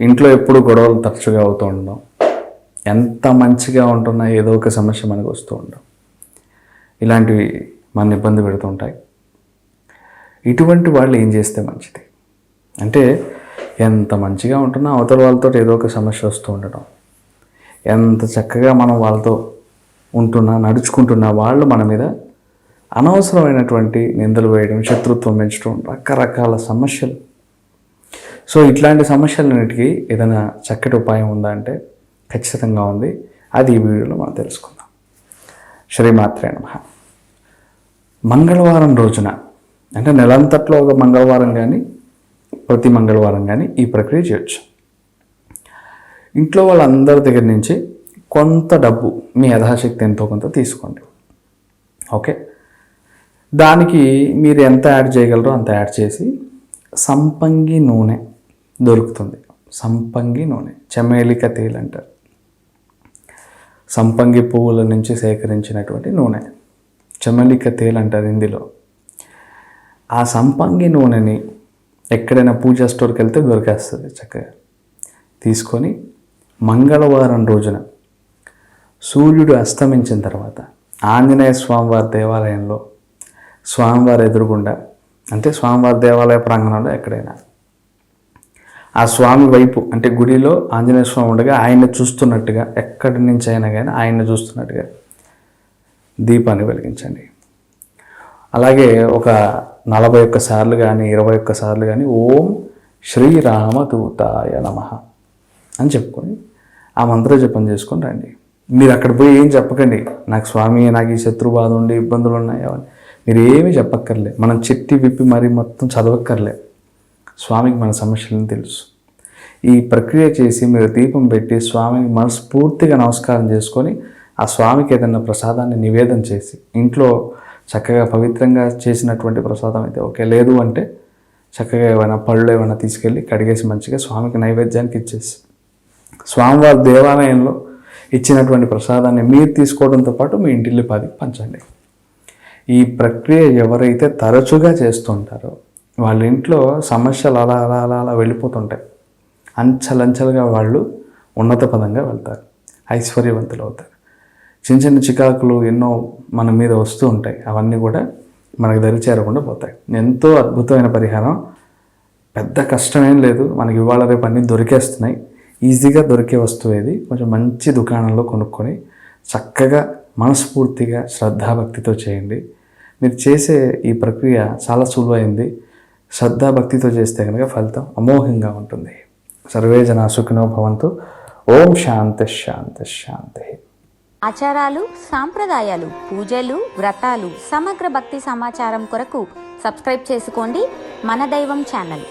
ఇంట్లో ఎప్పుడు గొడవలు తరచుగా అవుతూ ఉండడం ఎంత మంచిగా ఉంటున్నా ఏదో ఒక సమస్య మనకు వస్తూ ఉండడం ఇలాంటివి మన ఇబ్బంది పెడుతుంటాయి ఇటువంటి వాళ్ళు ఏం చేస్తే మంచిది? అంటే ఎంత మంచిగా ఉంటున్నా అవతల వాళ్ళతో ఏదో ఒక సమస్య వస్తూ ఉండడం. ఎంత చక్కగా మనం వాళ్ళతో ఉంటున్నా నడుచుకుంటున్నా వాళ్ళు మన మీద అనవసరమైనటువంటి నిందలు వేయడం శత్రుత్వం పెంచడం రకరకాల సమస్యలు సో ఇట్లాంటి సమస్యలన్నిటికీ ఏదైనా చక్కటి ఉపాయం ఉందా అంటే ఖచ్చితంగా ఉంది. అది ఈ వీడియోలో మనం తెలుసుకుందాం. శ్రీమాత్రే నమ. మంగళవారం రోజున అంటే నెలంతట్లో ఒక మంగళవారం కానీ ప్రతి మంగళవారం కానీ ఈ ప్రక్రియ చేయొచ్చు. ఇంట్లో వాళ్ళందరి దగ్గర నుంచి కొంత డబ్బు మీ యథాశక్తి ఎంతో కొంత తీసుకోండి. ఓకే? దానికి మీరు ఎంత యాడ్ చేయగలరో అంత యాడ్ చేసి సంపంగి నూనె దొరుకుతుంది. సంపంగి నూనె చమేలిక తేలు అంటారు. సంపంగి పువ్వుల నుంచి సేకరించినటువంటి నూనె. చమలిక తేలు అంటారు హిందీలో ఆ సంపంగి నూనెని ఎక్కడైనా పూజా స్టోర్కి వెళ్తే దొరికేస్తుంది చక్కగా. తీసుకొని మంగళవారం రోజున సూర్యుడు అస్తమించిన తర్వాత ఆంజనేయ స్వామివారి దేవాలయంలో స్వామివారి ఎదురుగుండా అంటే స్వామివారి దేవాలయ ప్రాంగణంలో ఎక్కడైనా ఆ స్వామి వైపు అంటే గుడిలో ఆంజనేయ స్వామి ఉండగా ఆయన్ని చూస్తున్నట్టుగా ఎక్కడి నుంచి అయినా కానీ ఆయన్ని చూస్తున్నట్టుగా దీపాన్ని వెలిగించండి. అలాగే ఒక నలభై ఒక్క సార్లు కానీ ఇరవై ఒక్క సార్లు కానీ ఓం శ్రీరామదూతాయ నమ అని చెప్పుకొని ఆ మంత్ర జపం చేసుకొని రండి. మీరు అక్కడ పోయి ఏం చెప్పకండి. నాకు స్వామి నాకు ఈ శత్రు బాధ ఉండి ఇబ్బందులు ఉన్నాయి అవన్నీ. మీరు ఏమీ చెప్పక్కర్లే. మనం చెట్టి విప్పి మరీ మొత్తం చదవక్కర్లే. స్వామికి మన సమస్యలను తెలుసు? ఈ ప్రక్రియ చేసి మీరు దీపం పెట్టి స్వామిని మనస్ఫూర్తిగా నమస్కారం చేసుకొని ఆ స్వామికి ఏదైనా ప్రసాదాన్ని నివేదన చేసి ఇంట్లో చక్కగా పవిత్రంగా చేసినటువంటి ప్రసాదం అయితే ఓకే. లేదు అంటే చక్కగా ఏమైనా పళ్ళు ఏమైనా తీసుకెళ్ళి కడిగేసి మంచిగా స్వామికి నైవేద్యానికి ఇచ్చేసి స్వామివారి దేవాలయంలో ఇచ్చినటువంటి ప్రసాదాన్ని మీరు తీసుకోవడంతో పాటు మీ ఇంటిల్లి పది పంచండి. ఈ ప్రక్రియ ఎవరైతే తరచుగా చేస్తుంటారో వాళ్ళ ఇంట్లో సమస్యలు అలా అలా అలా అలా వెళ్ళిపోతుంటాయి. అంచలంచలుగా వాళ్ళు ఉన్నత పదంగా వెళ్తారు. ఐశ్వర్యవంతులు అవుతారు. చిన్న చిన్న చికాకులు ఎన్నో మన మీద వస్తూ ఉంటాయి. అవన్నీ కూడా మనకు దరి చేరకుండా పోతాయి. ఎంతో అద్భుతమైన పరిహారం. పెద్ద కష్టమేం లేదు. మనకి ఇవాళ రేపు అన్నీ దొరికేస్తున్నాయి. ఈజీగా దొరికే వస్తువు ఇది కొంచెం మంచి దుకాణంలో కొనుక్కొని చక్కగా మనస్ఫూర్తిగా శ్రద్ధాభక్తితో చేయండి. మీరు చేసే ఈ ప్రక్రియ చాలా సులువైంది. శ్రద్ధాభక్తితో చేస్తే కనుక ఫలితం అమోఘంగా ఉంటుంది. సర్వే జన సుఖినో భవంతు. ఓం శాంతి శాంతి శాంతి. ఆచారాలు సాంప్రదాయాలు పూజలు వ్రతాలు సమగ్ర భక్తి సమాచారం కొరకు సబ్స్క్రైబ్ చేసుకోండి మన దైవం ఛానల్.